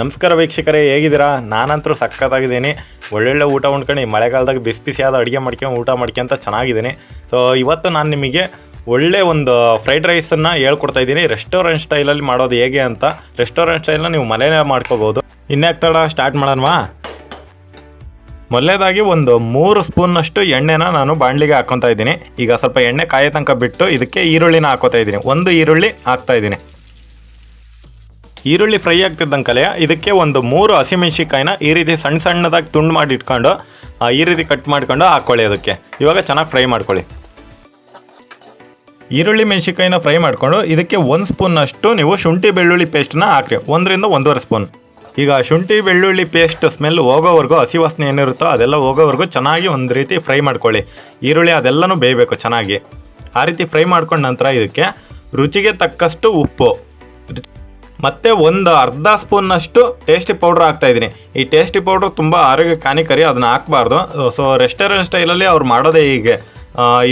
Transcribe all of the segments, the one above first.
ನಮಸ್ಕಾರ ವೀಕ್ಷಕರೇ, ಹೇಗಿದ್ದೀರಾ? ನಾನಂತರೂ ಸಖತ್ತಾಗಿದ್ದೀನಿ. ಒಳ್ಳೊಳ್ಳೆ ಊಟ ಉಣ್ಕೊಂಡು ಈ ಮಳೆಗಾಲದಾಗ ಬಿಸಿ ಆದ ಅಡುಗೆ ಮಾಡ್ಕೊಂಡು ಊಟ ಮಾಡ್ಕೊಂತ ಚೆನ್ನಾಗಿದ್ದೀನಿ. ಸೊ ಇವತ್ತು ನಾನು ನಿಮಗೆ ಒಳ್ಳೆ ಒಂದು ಫ್ರೈಡ್ ರೈಸನ್ನು ಹೇಳ್ಕೊಡ್ತಾ ಇದ್ದೀನಿ. ರೆಸ್ಟೋರೆಂಟ್ ಸ್ಟೈಲಲ್ಲಿ ಮಾಡೋದು ಹೇಗೆ ಅಂತ. ರೆಸ್ಟೋರೆಂಟ್ ಸ್ಟೈಲ್ನ ನೀವು ಮನೇಲೇ ಮಾಡ್ಕೋಬೋದು. ಇನ್ಯಾಕೆ ತಡ, ಸ್ಟಾರ್ಟ್ ಮಾಡೋಣವಾ? ಮೊದಲೇದಾಗಿ ಒಂದು ಮೂರು ಸ್ಪೂನ್ನಷ್ಟು ಎಣ್ಣೆನ ನಾನು ಬಾಣಲಿಗೆ ಹಾಕ್ಕೊತಾ ಇದ್ದೀನಿ. ಈಗ ಸ್ವಲ್ಪ ಎಣ್ಣೆ ಕಾಯೋ ತನಕ ಬಿಟ್ಟು ಇದಕ್ಕೆ ಈರುಳ್ಳಿನ ಹಾಕೋತಾ ಇದ್ದೀನಿ. ಒಂದು ಈರುಳ್ಳಿ ಹಾಕ್ತಾ ಇದ್ದೀನಿ. ಈರುಳ್ಳಿ ಫ್ರೈ ಆಗ್ತಿದ್ದಂಕಲೆ ಇದಕ್ಕೆ ಒಂದು ಮೂರು ಹಸಿಮೆಣ್ಸಿಕಾಯಿನ ಈ ರೀತಿ ಸಣ್ಣ ಸಣ್ಣದಾಗಿ ತುಂಡು ಮಾಡಿ ಇಟ್ಕೊಂಡು ಈ ರೀತಿ ಕಟ್ ಮಾಡ್ಕೊಂಡು ಹಾಕ್ಕೊಳ್ಳಿ ಅದಕ್ಕೆ. ಇವಾಗ ಚೆನ್ನಾಗಿ ಫ್ರೈ ಮಾಡ್ಕೊಳ್ಳಿ. ಈರುಳ್ಳಿ ಮೆಣಸಿಕಾಯಿನ ಫ್ರೈ ಮಾಡಿಕೊಂಡು, ಇದಕ್ಕೆ ಒಂದು ಸ್ಪೂನ್ನಷ್ಟು ನೀವು ಶುಂಠಿ ಬೆಳ್ಳುಳ್ಳಿ ಪೇಸ್ಟನ್ನ ಹಾಕ್ರಿ. ಒಂದರಿಂದ ಒಂದೂವರೆ ಸ್ಪೂನ್. ಈಗ ಶುಂಠಿ ಬೆಳ್ಳುಳ್ಳಿ ಪೇಸ್ಟ್ ಸ್ಮೆಲ್ ಹೋಗೋವರೆಗೂ ಹಸಿ ವಾಸನೆ ಏನಿರುತ್ತೋ ಅದೆಲ್ಲ ಹೋಗೋವರೆಗೂ ಚೆನ್ನಾಗಿ ಒಂದು ರೀತಿ ಫ್ರೈ ಮಾಡ್ಕೊಳ್ಳಿ. ಈರುಳ್ಳಿ ಅದೆಲ್ಲನೂ ಬೇಯಬೇಕು ಚೆನ್ನಾಗಿ. ಆ ರೀತಿ ಫ್ರೈ ಮಾಡ್ಕೊಂಡ ನಂತರ ಇದಕ್ಕೆ ರುಚಿಗೆ ತಕ್ಕಷ್ಟು ಉಪ್ಪು. ಮತ್ತೆ ಒಂದು ಅರ್ಧ ಸ್ಪೂನ್ನಷ್ಟು ಟೇಸ್ಟಿ ಪೌಡ್ರ್ ಹಾಕ್ತಾ ಇದ್ದೀನಿ. ಈ ಟೇಸ್ಟಿ ಪೌಡ್ರ್ ತುಂಬ ಆರೋಗ್ಯಕ್ಕೆ ಹಾನಿಕರಿ, ಅದನ್ನ ಹಾಕಬಾರ್ದು. ಸೊ ರೆಸ್ಟೋರೆಂಟ್ ಸ್ಟೈಲಲ್ಲಿ ಅವ್ರು ಮಾಡೋದೇ ಹೀಗೆ.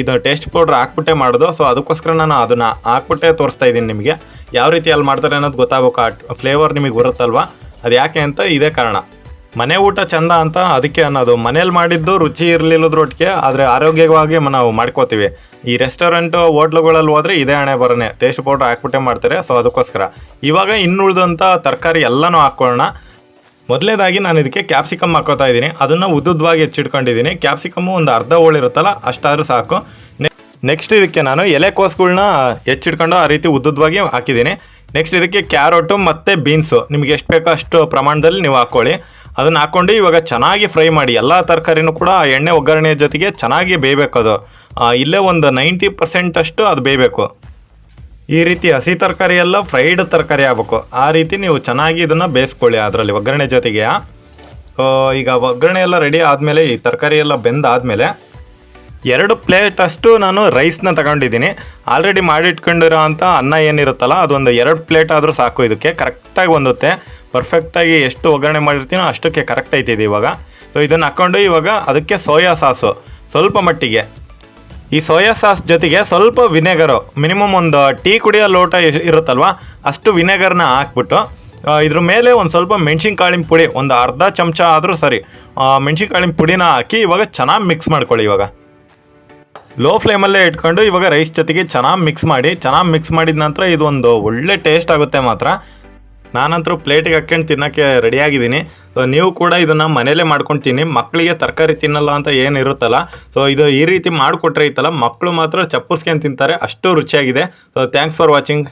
ಇದು ಟೇಸ್ಟ್ ಪೌಡ್ರ್ ಹಾಕ್ಬಿಟ್ಟೆ ಮಾಡೋದು. ಸೊ ಅದಕ್ಕೋಸ್ಕರ ನಾನು ಅದನ್ನು ಹಾಕ್ಬಿಟ್ಟೆ ತೋರಿಸ್ತಾ ಇದ್ದೀನಿ ನಿಮಗೆ. ಯಾವ ರೀತಿ ಅಲ್ಲಿ ಮಾಡ್ತಾರೆ ಅನ್ನೋದು ಗೊತ್ತಾಗಬೇಕು ಆ ಫ್ಲೇವರ್ ನಿಮಗೆ ಬರುತ್ತಲ್ವಾ? ಅದು ಯಾಕೆ ಅಂತ ಇದೇ ಕಾರಣ. ಮನೆ ಊಟ ಚಂದ ಅಂತ ಅದಕ್ಕೆ ಅನ್ನೋದು. ಮನೇಲಿ ಮಾಡಿದ್ದು ರುಚಿ ಇರಲಿಲ್ಲದ್ರೊಟ್ಟಿಗೆ, ಆದರೆ ಆರೋಗ್ಯವಾಗಿ ನಾವು ಮಾಡ್ಕೋತೀವಿ. ಈ ರೆಸ್ಟೋರೆಂಟ್ ಹೋಟ್ಲುಗಳಲ್ಲಿ ಹೋದ್ರೆ ಇದೇ ಹಣೆ ಬರನೆ ಟೇಸ್ಟ್ ಪೌಡ್ರ್ ಹಾಕ್ಬಿಟ್ಟೆ ಮಾಡ್ತಾರೆ ಸೊ ಅದಕ್ಕೋಸ್ಕರ. ಇವಾಗ ಇನ್ನುಳಿದಂಥ ತರಕಾರಿ ಎಲ್ಲನೂ ಹಾಕ್ಕೊಳ್ಳೋಣ. ಮೊದಲೇದಾಗಿ ನಾನು ಇದಕ್ಕೆ ಕ್ಯಾಪ್ಸಿಕಮ್ ಹಾಕೋತಾ ಇದ್ದೀನಿ. ಅದನ್ನು ಉದ್ದುದ್ವಾಗಿ ಹೆಚ್ಚಿಟ್ಕೊಂಡಿದ್ದೀನಿ. ಕ್ಯಾಪ್ಸಿಕಮ್ಮು ಒಂದು ಅರ್ಧ ಹೋಳಿರುತ್ತಲ್ಲ ಅಷ್ಟಾದರೂ ಸಾಕು. ನೆಕ್ಸ್ಟ್ ಇದಕ್ಕೆ ನಾನು ಎಲೆಕೋಸ್ಗಳನ್ನ ಹೆಚ್ಚಿಟ್ಕೊಂಡು ಆ ರೀತಿ ಉದ್ದುದ್ವಾಗಿ ಹಾಕಿದ್ದೀನಿ. ನೆಕ್ಸ್ಟ್ ಇದಕ್ಕೆ ಕ್ಯಾರೋಟು ಮತ್ತು ಬೀನ್ಸು ನಿಮಗೆ ಎಷ್ಟು ಬೇಕೋ ಅಷ್ಟು ಪ್ರಮಾಣದಲ್ಲಿ ನೀವು ಹಾಕ್ಕೊಳ್ಳಿ. ಅದನ್ನು ಹಾಕ್ಕೊಂಡು ಇವಾಗ ಚೆನ್ನಾಗಿ ಫ್ರೈ ಮಾಡಿ ಎಲ್ಲ ತರಕಾರಿನೂ ಕೂಡ ಎಣ್ಣೆ ಒಗ್ಗರಣೆ ಜೊತೆಗೆ ಚೆನ್ನಾಗಿ ಬೇಯಬೇಕು ಅದು. ಇಲ್ಲೇ ಒಂದು ನೈಂಟಿ ಪರ್ಸೆಂಟ್ ಅಷ್ಟು ಅದು ಬೇಯಬೇಕು. ಈ ರೀತಿ ಹಸಿ ತರಕಾರಿ ಎಲ್ಲ ಫ್ರೈಡ್ ತರಕಾರಿ ಆಗಬೇಕು. ಆ ರೀತಿ ನೀವು ಚೆನ್ನಾಗಿ ಇದನ್ನು ಬೇಯಿಸ್ಕೊಳ್ಳಿ ಅದರಲ್ಲಿ ಒಗ್ಗರಣೆ ಜೊತೆಗೆ. ಈಗ ಒಗ್ಗರಣೆ ಎಲ್ಲ ರೆಡಿ ಆದಮೇಲೆ, ಈ ತರಕಾರಿ ಎಲ್ಲ ಬೆಂದಾದಮೇಲೆ ಎರಡು ಪ್ಲೇಟಷ್ಟು ನಾನು ರೈಸ್ನ ತಗೊಂಡಿದ್ದೀನಿ. ಆಲ್ರೆಡಿ ಮಾಡಿಟ್ಕೊಂಡಿರೋ ಅಂಥ ಅನ್ನ ಏನಿರುತ್ತಲ್ಲ, ಅದೊಂದು ಎರಡು ಪ್ಲೇಟ್ ಆದರೂ ಸಾಕು ಇದಕ್ಕೆ. ಕರೆಕ್ಟಾಗಿ ಹೊಂದುತ್ತೆ ಪರ್ಫೆಕ್ಟಾಗಿ ಎಷ್ಟು ಒಗ್ಗರಣೆ ಮಾಡಿರ್ತೀನೋ ಅಷ್ಟಕ್ಕೆ ಕರೆಕ್ಟ್ ಐತಿದೆ ಇವಾಗ. ಸೊ ಇದನ್ನು ಹಾಕ್ಕೊಂಡು ಇವಾಗ ಅದಕ್ಕೆ ಸೋಯಾ ಸಾಸು ಸ್ವಲ್ಪ ಮಟ್ಟಿಗೆ. ಈ ಸೋಯಾ ಸಾಸ್ ಜೊತೆಗೆ ಸ್ವಲ್ಪ ವಿನೆಗರು ಮಿನಿಮಮ್ ಒಂದು ಟೀ ಕುಡಿಯೋ ಲೋಟ ಇರುತ್ತಲ್ವ, ಅಷ್ಟು ವಿನೆಗರ್ನ ಹಾಕ್ಬಿಟ್ಟು ಇದ್ರ ಮೇಲೆ ಒಂದು ಸ್ವಲ್ಪ ಮೆಣಸಿನ್ಕಾಳಿನ ಪುಡಿ, ಒಂದು ಅರ್ಧ ಚಮಚ ಆದರೂ ಸರಿ ಮೆಣಸಿನ್ಕಾಳಿನ ಪುಡಿನ ಹಾಕಿ ಇವಾಗ ಚೆನ್ನಾಗಿ ಮಿಕ್ಸ್ ಮಾಡ್ಕೊಳ್ಳಿ ಇವಾಗ. ಲೋ ಫ್ಲೇಮಲ್ಲೇ ಇಟ್ಕೊಂಡು ಇವಾಗ ರೈಸ್ ಜೊತೆಗೆ ಚೆನ್ನಾಗಿ ಮಿಕ್ಸ್ ಮಾಡಿ, ಚೆನ್ನಾಗಿ ಮಿಕ್ಸ್ ಮಾಡಿದ ನಂತರ ಇದೊಂದು ಒಳ್ಳೆ ಟೇಸ್ಟ್ ಆಗುತ್ತೆ ಮಾತ್ರ. ನಾನಂತರೂ ಪ್ಲೇಟಿಗೆ ಹಾಕ್ಕೊಂಡು ತಿನ್ನೋಕ್ಕೆ ರೆಡಿಯಾಗಿದ್ದೀನಿ. ಸೊ ನೀವು ಕೂಡ ಇದನ್ನು ಮನೇಲೇ ತಿನ್ನಿ. ಮಕ್ಕಳಿಗೆ ತರಕಾರಿ ತಿನ್ನಲ್ಲ ಅಂತ ಏನು ಇರುತ್ತಲ್ಲ. ಸೊ ಇದು ಈ ರೀತಿ ಮಾಡಿಕೊಟ್ರೆ ಐತಲ್ಲ ಮಕ್ಕಳು ಮಾತ್ರ ಚಪ್ಪಸ್ಕೊಂಡು ತಿಂತಾರೆ. ಅಷ್ಟು ರುಚಿಯಾಗಿದೆ. So thanks for watching